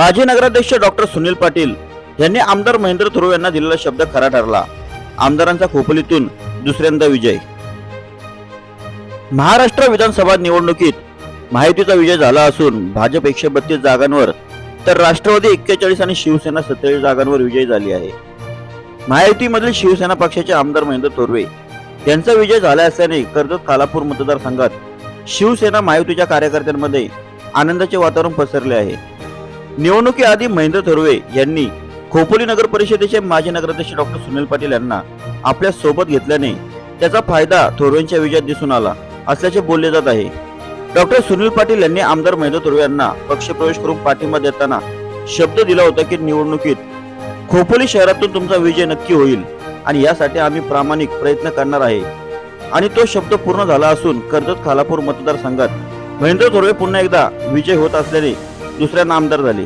माजी नगराध्यक्ष डॉक्टर सुनील पाटील यांनी आमदार महेंद्र थोरवे यांना दिलेला शब्द खरा ठरला. आमदारांचा खोपलीतून दुसऱ्यांदा विजय. महाराष्ट्र विधानसभा निवडणुकीत माहितीचा विजय झाला असून भाजप एकशे बत्तीस जागांवर तर राष्ट्रवादी एक्केचाळीस आणि शिवसेना सत्तेचाळीस जागांवर विजयी झाली आहे. महायुतीमधील शिवसेना पक्षाचे आमदार महेंद्र थोरवे यांचा विजय झाला असल्याने कर्जत खालापूर मतदारसंघात शिवसेना महायुतीच्या कार्यकर्त्यांमध्ये आनंदाचे वातावरण पसरले आहे. निवडणुकीआधी महेंद्र थोरवे यांनी खोपोली नगर परिषदेचे माजी नगराध्यक्ष डॉक्टर सुनील पाटील यांना आपल्यासोबत घेतल्याने त्याचा फायदा थोरवेंच्या विजयात दिसून आला असल्याचे बोलले जात आहे. डॉक्टर सुनील पाटील यांनी आमदार महेंद्र थोरवे यांना पक्षप्रवेश करून पाठिंबा देताना शब्द दिला होता की निवडणुकीत खोपोली शहरातून तुमचा विजय नक्की होईल आणि यासाठी आम्ही प्रामाणिक प्रयत्न करणार आहे. आणि तो शब्द पूर्ण झाला असून कर्जत खालापूर मतदारसंघात महेंद्र थोरवे पुन्हा एकदा विजय होत असल्याने दुसऱ्यांना आमदार झाले.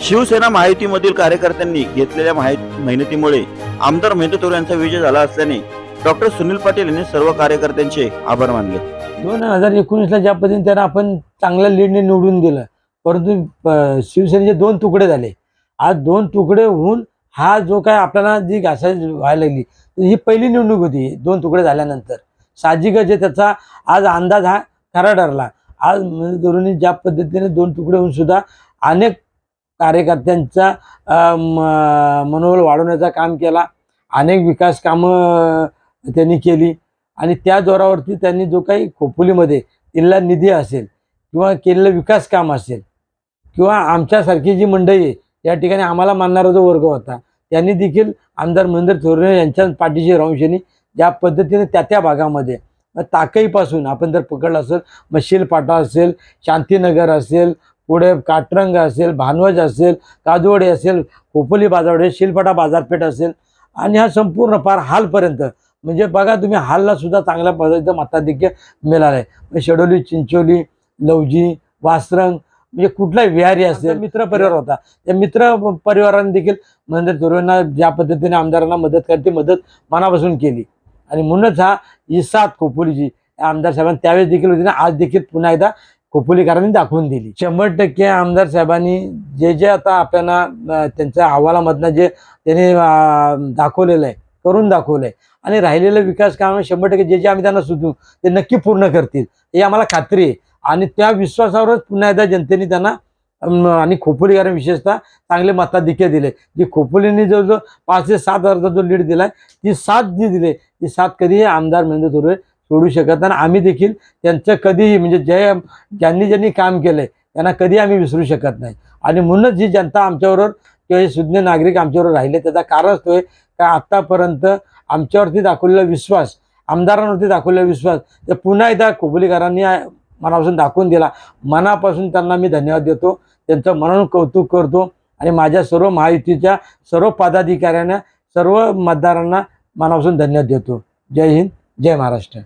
शिवसेना महायुतीमधील कार्यकर्त्यांनी घेतलेल्या मेहनतीमुळे आमदार मेहता थोर यांचा विजय झाला असल्याने डॉक्टर सुनील पाटील यांनी सर्व कार्यकर्त्यांचे आभार मानले. दोन हजार एकोणीसला ज्या पद्धतीने त्यांना आपण चांगल्या लीडने निवडून दिलं परंतु शिवसेनेचे दोन तुकडे झाले. आज दोन तुकडे होऊन हा जो काय आपल्याला जी घासायची व्हायला लागली ही पहिली निवडणूक होती दोन तुकडे झाल्यानंतर. साहजिकच त्याचा आज अंदाज हा खरा ठरला. आज म्हणजे धोरणी ज्या पद्धतीने दोन तुकडे होऊन सुद्धा अनेक कार्यकर्त्यांचा म- मनोबल वाढवण्याचा काम केला. अनेक विकास कामं त्यांनी केली. आणि त्या जोरावरती त्यांनी जो काही खोपोलीमध्ये किल्ला निधी असेल किंवा केलेलं विकास काम असेल किंवा आमच्यासारखी जी मंडळी आहे या ठिकाणी आम्हाला मानणारा जो वर्ग होता त्यांनी देखील आमदार महेंद्र थोरणे यांच्या पाठीशी राहून ज्या पद्धतीने त्या त्या भागामध्ये मग ताकईपासून आपण जर पकडलं असेल मग शिलपाटा असेल शांतीनगर असेल पुढे काटरंग असेल भानवज असेल काजवडे असेल खोपोली बाजारवडे शिलपाटा बाजारपेठ असेल आणि हा संपूर्ण पार हालपर्यंत म्हणजे बघा तुम्ही हालला सुद्धा चांगल्या पद्धतीचं मताधिक्य मिळालं आहे शेडोली चिंचोली लवजी वासरंग म्हणजे कुठलाही विहारी असेल मित्र परिवार होता. त्या मित्र परिवाराने देखील महेंद्र थोरवेंना ज्या पद्धतीने आमदारांना मदत करते मदत मनापासून केली. आणि म्हणूनच हा ही साथ खोपोलीची या आमदार साहेबांनी त्यावेळेस देखील होती ना आज देखील पुन्हा एकदा खोपोलीकरांनी दाखवून दिली. शंभर टक्के आमदार साहेबांनी जे जे आता आपल्याला त्यांच्या अहवालामधनं जे त्यांनी दाखवलेलं आहे करून दाखवलं आहे आणि राहिलेलं विकास काम शंभर टक्के जे जे आम्ही त्यांना सुचू ते नक्की पूर्ण करतील. हे आम्हाला खात्री आहे. आणि त्या विश्वासावरच पुन्हा एकदा जनतेने त्यांना आणि खोपोलीकरांनी विशेषतः चांगले मताधिक्य दिले. जी खोपोलींनी जो जो पाच ते सात हजारचा जो लीड दिला ती सात जी दिली. ती सात कधीही आमदार महेंद्र थोरवे सोडू शकत नाही. आणि आम्ही देखील त्यांचं कधीही म्हणजे जे ज्यांनी ज्यांनी काम केलंय त्यांना कधी आम्ही विसरू शकत नाही. आणि म्हणूनच जी जनता आमच्याबरोबर किंवा हे सुज्ञ नागरिक आमच्याबरोबर राहिले त्याचा कारण असतोय का आत्तापर्यंत आमच्यावरती दाखवलेला विश्वास आमदारांवरती दाखवलेला विश्वास तर पुन्हा एकदा कोबलीकरांनी मनापासून दाखवून दिला. मनापासून त्यांना मी धन्यवाद देतो. त्यांचं मनन कौतुक करतो. आणि माझ्या सर्व महायुतीच्या सर्व पदाधिकाऱ्यांना सर्व मतदारांना मनापासून धन्यवाद देतो. जय हिंद जय महाराष्ट्र.